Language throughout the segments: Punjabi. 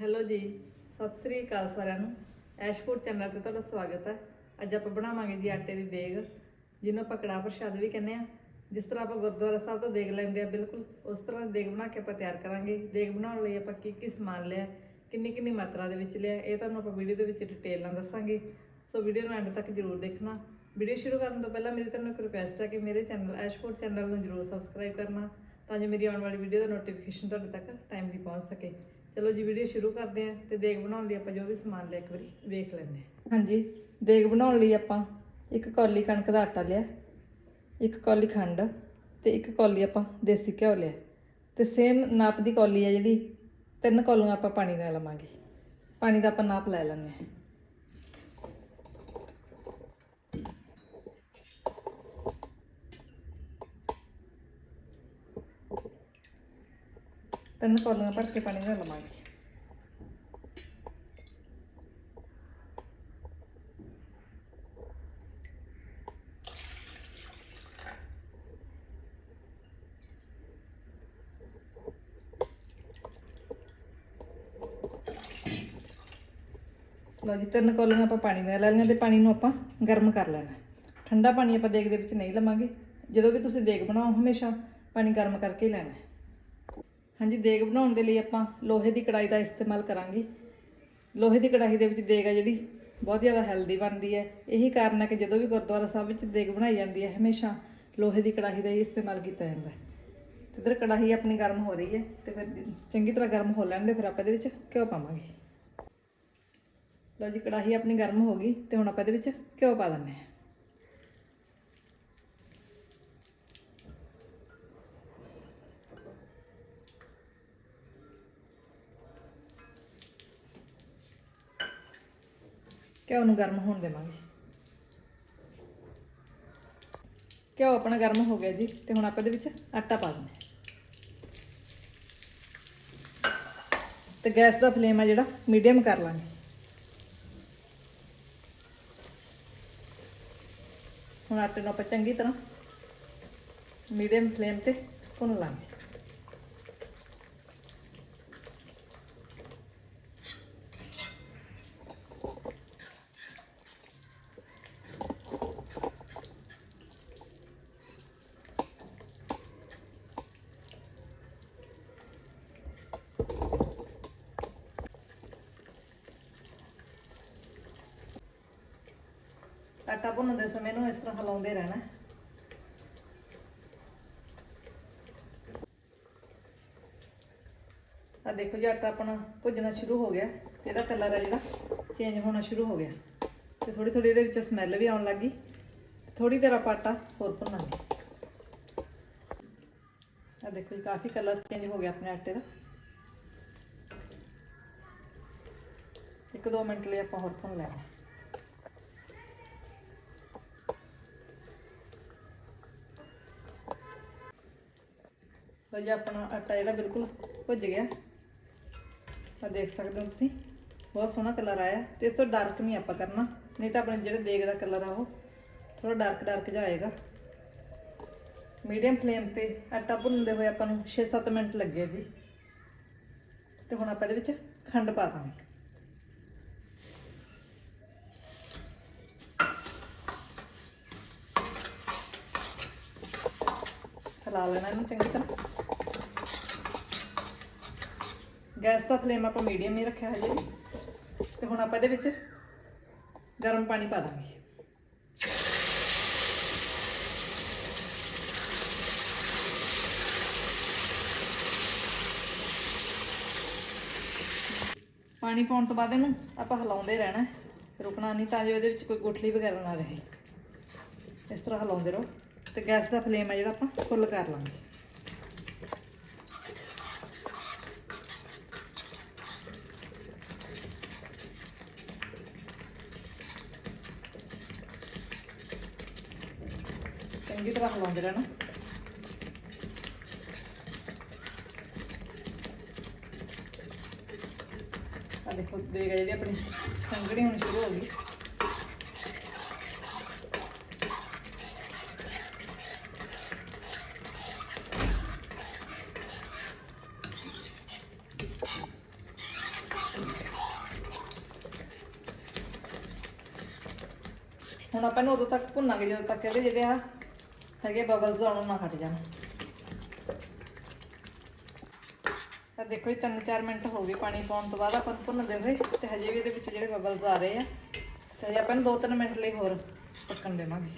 ਹੈਲੋ ਜੀ, ਸਤਿ ਸ੍ਰੀ ਅਕਾਲ ਸਾਰਿਆਂ ਨੂੰ। ਐਸ਼ਪੁਰ ਚੈਨਲ ਤੇ ਤੁਹਾਡਾ ਸਵਾਗਤ ਹੈ। ਅੱਜ ਆਪਾਂ ਬਣਾਵਾਂਗੇ ਜੀ ਆਟੇ ਦੀ ਦੇਗ, ਜਿਹਨੂੰ ਆਪਾਂ ਕੜਾਹ ਪ੍ਰਸ਼ਾਦ ਵੀ ਕਹਿੰਦੇ ਆ ਜਿਸ ਤਰ੍ਹਾਂ ਆਪਾਂ ਗੁਰਦੁਆਰਾ ਸਾਹਿਬ ਤੋਂ ਦੇਗ ਲੈਂਦੇ ਆ ਬਿਲਕੁਲ ਉਸ ਤਰ੍ਹਾਂ ਦੀ ਦੇਗ ਬਣਾ ਕੇ ਆਪਾਂ ਤਿਆਰ ਕਰਾਂਗੇ। ਦੇਗ ਬਣਾਉਣ ਲਈ ਆਪਾਂ ਕੀ ਕੀ ਸਮਾਨ ਲਿਆ ਕਿੰਨੀ ਕਿੰਨੀ ਮਾਤਰਾ ਦੇ ਵਿੱਚ ਲਿਆ, ਇਹ ਤੁਹਾਨੂੰ ਆਪਾਂ ਵੀਡੀਓ ਦੇ ਵਿੱਚ ਡਿਟੇਲ ਨਾਲ ਦੱਸਾਂਗੇ। ਸੋ ਵੀਡੀਓ ਨੂੰ ਐਂਡ ਤੱਕ ਜਰੂਰ ਦੇਖਣਾ। ਵੀਡੀਓ ਸ਼ੁਰੂ ਕਰਨ ਤੋਂ ਪਹਿਲਾਂ ਮੇਰੀ ਤੁਹਾਨੂੰ ਇੱਕ ਰਿਕੁਐਸਟ ਹੈ ਕਿ ਮੇਰੇ ਚੈਨਲ ਐਸ਼ਪੁਰ ਚੈਨਲ ਨੂੰ ਜਰੂਰ ਸਬਸਕ੍ਰਾਈਬ ਕਰਨਾ, ਤਾਂ ਜੋ ਮੇਰੀ ਆਉਣ ਵਾਲੀ ਵੀਡੀਓ ਦਾ ਨੋਟੀਫਿਕੇਸ਼ਨ ਤੁਹਾਡੇ ਤੱਕ ਟਾਈਮ ਦੀ ਪਹੁੰਚ ਸਕੇ। ਚਲੋ ਜੀ ਵੀਡੀਓ ਸ਼ੁਰੂ ਕਰਦੇ ਹਾਂ ਤੇ ਦੇਗ ਬਣਾਉਣ ਲਈ ਆਪਾਂ ਜੋ ਵੀ ਸਮਾਨ ਲਿਆ, ਇੱਕ ਵਾਰੀ ਵੇਖ ਲੈਂਦੇ ਹਾਂ। ਹਾਂਜੀ, ਦੇਗ ਬਣਾਉਣ ਲਈ ਆਪਾਂ ਇੱਕ ਕੌਲੀ ਕਣਕ ਦਾ ਆਟਾ ਲਿਆ, ਇੱਕ ਕੌਲੀ ਖੰਡ ਤੇ ਇੱਕ ਕੌਲੀ ਆਪਾਂ ਦੇਸੀ ਘਿਓ ਲਿਆ। ਤੇ ਸੇਮ ਨਾਪ ਦੀ ਕੌਲੀ ਹੈ ਜਿਹੜੀ, ਤਿੰਨ ਕੌਲੀਆਂ ਆਪਾਂ ਪਾਣੀ ਨਾਲ ਲਵਾਂਗੇ। ਪਾਣੀ ਦਾ ਆਪਾਂ ਨਾਪ ਲੈ ਲੈਂਦੇ ਹਾਂ। ਤਿੰਨ ਕੌਲੀਆਂ ਭਰ ਕੇ ਪਾਣੀ ਨਾਲ ਲਵਾਂਗੇ ਲਓ ਜੀ ਤਿੰਨ ਕੌਲੀਆਂ ਆਪਾਂ ਪਾਣੀ ਨਾਲ ਲੈ ਲਈਆਂ ਤੇ ਪਾਣੀ ਨੂੰ ਆਪਾਂ ਗਰਮ ਕਰ ਲੈਣਾ ਠੰਡਾ ਪਾਣੀ ਆਪਾਂ ਦੇਗ ਦੇ ਵਿੱਚ ਨਹੀਂ ਲਵਾਂਗੇ ਜਦੋਂ ਵੀ ਤੁਸੀਂ ਦੇਗ ਬਣਾਓ ਹਮੇਸ਼ਾ ਪਾਣੀ ਗਰਮ ਕਰਕੇ ਹੀ ਲੈਣਾ ਹਾਂਜੀ, ਦੇਗ ਬਣਾਉਣ ਦੇ ਲਈ ਆਪਾਂ ਲੋਹੇ ਦੀ ਕੜਾਈ ਦਾ ਇਸਤੇਮਾਲ ਕਰਾਂਗੇ। ਲੋਹੇ ਦੀ ਕੜਾਹੀ ਦੇ ਵਿੱਚ ਦੇਗ ਆ ਜਿਹੜੀ, ਬਹੁਤ ਜ਼ਿਆਦਾ ਹੈਲਦੀ ਬਣਦੀ ਹੈ। ਇਹੀ ਕਾਰਨ ਹੈ ਕਿ ਜਦੋਂ ਵੀ ਗੁਰਦੁਆਰਾ ਸਾਹਿਬ ਵਿੱਚ ਦੇਗ ਬਣਾਈ ਜਾਂਦੀ ਹੈ, ਹਮੇਸ਼ਾ ਲੋਹੇ ਦੀ ਕੜਾਹੀ ਦਾ ਹੀ ਇਸਤੇਮਾਲ ਕੀਤਾ ਜਾਂਦਾ ਹੈ। ਤੇ ਇਧਰ ਕੜਾਹੀ ਆਪਣੀ ਗਰਮ ਹੋ ਰਹੀ ਹੈ ਤੇ ਫਿਰ ਚੰਗੀ ਤਰ੍ਹਾਂ ਗਰਮ ਹੋ ਲੈਣ ਦੇ ਫਿਰ ਆਪਾਂ ਇਹਦੇ ਵਿੱਚ ਘਿਓ ਪਾਵਾਂਗੇ। ਲਓ ਜੀ, ਕੜਾਹੀ ਆਪਣੀ ਗਰਮ ਹੋ ਗਈ ਤੇ ਹੁਣ ਆਪਾਂ ਇਹਦੇ ਵਿੱਚ ਘਿਓ ਪਾ ਦਿੰਦੇ ਹਾਂ। ਘਿਓ ਨੂੰ ਗਰਮ ਹੋਣ ਦੇਵਾਂਗੇ। ਘਿਓ ਆਪਣਾ ਗਰਮ ਹੋ ਗਿਆ ਜੀ, ਤੇ ਹੁਣ ਆਪਾਂ ਇਹਦੇ ਵਿੱਚ ਆਟਾ ਪਾ ਦਿੰਦੇ ਹਾਂ। ਤੇ ਗੈਸ ਦਾ ਫਲੇਮ ਆ ਜਿਹੜਾ, ਮੀਡੀਅਮ ਕਰ ਲਾਂਗੇ। ਹੁਣ ਆਟੇ ਨੂੰ ਆਪਾਂ ਚੰਗੀ ਤਰ੍ਹਾਂ ਮੀਡੀਅਮ ਫਲੇਮ ਤੇ ਭੁੰਨ ਲਾਂਗੇ। ਆਟਾ ਭੁੰਨਣ ਦੇ ਸਮੇਂ ਨੂੰ ਇਸ ਤਰ੍ਹਾਂ ਹਿਲਾਉਂਦੇ ਰਹਿਣਾ। ਆ ਦੇਖੋ ਜੀ, ਆਟਾ ਆਪਣਾ ਭੁੱਜਣਾ ਸ਼ੁਰੂ ਹੋ ਗਿਆ ਤੇ ਇਹਦਾ ਕਲਰ ਹੈ ਜਿਹੜਾ ਚੇਂਜ ਹੋਣਾ ਸ਼ੁਰੂ ਹੋ ਗਿਆ। ਤੇ ਥੋੜੀ ਥੋੜੀ ਇਹਦੇ ਵਿੱਚੋਂ ਸਮੈਲ ਵੀ ਆਉਣ ਲੱਗੀ ਥੋੜੀ ਦੇਰ ਆਪਾਂ ਆਟਾ ਹੋਰ ਭੁੰਨਾਂਗੇ। ਆ ਦੇਖੋ ਜੀ, ਕਾਫੀ ਕਲਰ ਚੇਂਜ ਹੋ ਗਿਆ ਆਪਣੇ ਆਟੇ ਦਾ। ਇੱਕ ਦੋ ਮਿੰਟ ਲਈ ਆਪਾਂ ਹੋਰ ਭੁੰਨ ਲੈਣਾ। ਲੋ ਜੀ, ਆਪਣਾ ਆਟਾ ਜਿਹੜਾ ਬਿਲਕੁਲ ਭੁੱਜ ਗਿਆ। ਆ ਦੇਖ ਸਕਦੇ ਹੋ ਤੁਸੀਂ, ਬਹੁਤ ਸੋਹਣਾ ਕਲਰ ਆਇਆ। ਤੇ ਇਸ ਤੋਂ ਡਾਰਕ ਨਹੀਂ ਆਪਾਂ ਕਰਨਾ, ਨਹੀਂ ਤਾਂ ਆਪਣੇ ਜਿਹੜੇ ਦੇਗ ਦਾ ਕਲਰ ਆ ਉਹ ਥੋੜਾ ਡਾਰਕ ਡਾਰਕ ਜਿਹਾ ਆਏਗਾ। ਮੀਡੀਅਮ ਫਲੇਮ ਤੇ ਆਟਾ ਭੁੰਨਦੇ ਹੋਏ ਆਪਾਂ ਨੂੰ 6-7 ਮਿੰਟ ਲੱਗੇ ਜੀ। ਤੇ ਹੁਣ ਆਪਾਂ ਇਹਦੇ ਵਿੱਚ ਖੰਡ ਪਾ ਦਾਂਗੇ। ਹਿਲਾ ਲੈਣਾ ਇਹਨੂੰ ਚੰਗੀ ਤਰ੍ਹਾਂ। ਗੈਸ ਦਾ ਫਲੇਮ ਆਪਾਂ ਮੀਡੀਅਮ ਹੀ ਰੱਖਿਆ ਹਜੇ ਵੀ। ਤੇ ਹੁਣ ਆਪਾਂ ਇਹਦੇ ਵਿੱਚ ਗਰਮ ਪਾਣੀ ਪਾ ਦਾਂਗੇ। ਪਾਣੀ ਪਾਉਣ ਤੋਂ ਬਾਅਦ ਇਹਨੂੰ ਆਪਾਂ ਹਿਲਾਉਂਦੇ ਰਹਿਣਾ। ਰੁਕਣਾ ਨਹੀਂ ਤਾਂ ਜੋ ਇਹਦੇ ਵਿੱਚ ਕੋਈ ਗੁਠਲੀ ਵਗੈਰਾ ਨਾ ਰਹੇ। ਇਸ ਤਰ੍ਹਾਂ ਹਿਲਾਉਂਦੇ ਰਹੋ। ਤੇ ਗੈਸ ਦਾ ਫਲੇਮ ਆ ਜਿਹੜਾ ਆਪਾਂ ਫੁੱਲ ਕਰ ਲਾਂਗੇ। ਚੰਗੀ ਤਰ੍ਹਾਂ ਹਿਲਾਉਂਦੇ ਰਹਿਣਾ। ਆ ਦੇਖੋ ਦੇਗਾ ਜਿਹੜੀ ਆਪਣੀ ਸੰਗਣੀ ਹੋਣੀ ਸ਼ੁਰੂ ਹੋ ਗਈ। ਹੁਣ ਆਪਾਂ ਇਹਨੂੰ ਉਦੋਂ ਤੱਕ ਭੁੰਨਾਂਗੇ, ਜਦੋਂ ਤੱਕ ਇਹਦੇ ਜਿਹੜੇ ਆ ਹੈਗੇ ਬਬਲਸ ਆਉਣੋਂ ਨਾ ਹਟ ਜਾਣ। ਤਾਂ ਦੇਖੋ ਜੀ 3-4 ਮਿੰਟ ਹੋ ਗਏ ਪਾਣੀ ਪਾਉਣ ਤੋਂ ਬਾਅਦ ਆਪਾਂ ਭੁੰਨਦੇ ਹੋਏ, ਤੇ ਹਜੇ ਵੀ ਇਹਦੇ ਵਿੱਚ ਜਿਹੜੇ ਬਬਲਸ ਆ ਰਹੇ ਆ, ਤੇ ਆਪਾਂ ਨੂੰ 2-3 ਮਿੰਟ ਲਈ ਹੋਰ ਪੱਕਣ ਦੇਵਾਂਗੇ।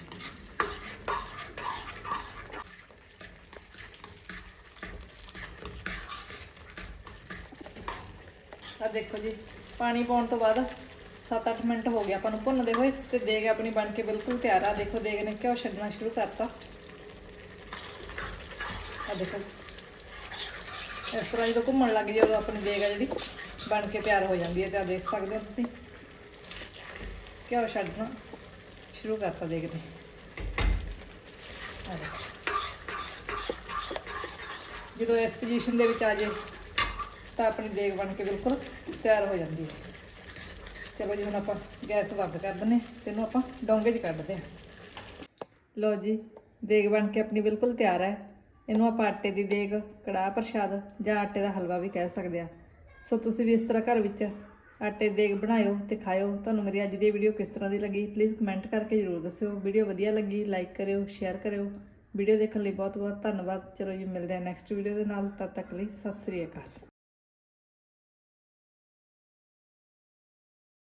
ਆ ਦੇਖੋ ਜੀ, ਪਾਣੀ ਪਾਉਣ ਤੋਂ ਬਾਅਦ 7-8 ਮਿੰਟ ਹੋ ਗਏ ਆਪਾਂ ਨੂੰ ਭੁੰਨਦੇ ਹੋਏ ਤੇ ਦੇਗ ਆਪਣੀ ਬਣ ਕੇ ਬਿਲਕੁਲ ਤਿਆਰ ਆ। ਦੇਖੋ, ਦੇਗ ਨੇ ਘਿਓ ਛੱਡਣਾ ਸ਼ੁਰੂ ਕਰਤਾ। ਆ ਦੇਖੋ। ਇਸ ਤਰ੍ਹਾਂ ਜਦੋਂ ਘੁੰਮਣ ਲੱਗ ਜੇ ਉਦੋਂ ਆਪਣੀ ਦੇਗ ਆ ਜਿਹੜੀ ਬਣ ਕੇ ਤਿਆਰ ਹੋ ਜਾਂਦੀ ਹੈ ਤੇ ਆ ਦੇਖ ਸਕਦੇ ਹੋ ਤੁਸੀਂ। ਘਿਓ ਛੱਡਣਾ ਸ਼ੁਰੂ ਕਰਤਾ ਦੇਗ ਨੇ। ਆ ਦੇਖੋ। ਜਦੋਂ ਇਸ ਪੋਜੀਸ਼ਨ ਦੇ ਵਿੱਚ ਆ ਜੇ ਤਾਂ ਆਪਣੀ ਦੇਗ ਬਣ ਕੇ ਬਿਲਕੁਲ ਤਿਆਰ ਹੋ ਜਾਂਦੀ ਹੈ। ਚਲੋ ਜੀ ਹੁਣ ਆਪਾਂ ਗੈਸ ਬੰਦ ਕਰ ਦਿੰਦੇ ਹਾਂ, ਤੇ ਇਹਨੂੰ ਆਪਾਂ ਡੋਂਗੇ 'ਚ ਕੱਢਦੇ ਹਾਂ। ਲਓ ਜੀ, ਦੇਗ ਬਣ ਕੇ ਆਪਣੀ ਬਿਲਕੁਲ ਤਿਆਰ ਹੈ। ਇਹਨੂੰ ਆਪਾਂ ਆਟੇ ਦੀ ਦੇਗ, ਕੜਾਹ ਪ੍ਰਸ਼ਾਦ ਜਾਂ ਆਟੇ ਦਾ ਹਲਵਾ ਵੀ ਕਹਿ ਸਕਦੇ ਆ ਸੋ ਤੁਸੀਂ ਵੀ ਇਸ ਤਰ੍ਹਾਂ ਘਰ ਵਿੱਚ ਆਟੇ ਦੀ ਦੇਗ ਬਣਾਇਓ ਤੇ ਖਾਇਓ। ਤੁਹਾਨੂੰ ਮੇਰੀ ਅੱਜ ਦੀ ਵੀਡੀਓ ਕਿਸ ਤਰ੍ਹਾਂ ਦੀ ਲੱਗੀ ਪਲੀਜ਼ ਕਮੈਂਟ ਕਰਕੇ ਜ਼ਰੂਰ ਦੱਸਿਓ। ਵੀਡੀਓ ਵਧੀਆ ਲੱਗੀ ਲਾਈਕ ਕਰਿਓ ਸ਼ੇਅਰ ਕਰਿਓ। ਵੀਡੀਓ ਦੇਖਣ ਲਈ ਬਹੁਤ ਬਹੁਤ ਧੰਨਵਾਦ। ਚਲੋ ਜੀ, ਮਿਲਦੇ ਹਾਂ ਨੈਕਸਟ ਵੀਡੀਓ ਦੇ ਨਾਲ। ਤਦ ਤੱਕ ਲਈ ਸਤਿ ਸ੍ਰੀ ਅਕਾਲ।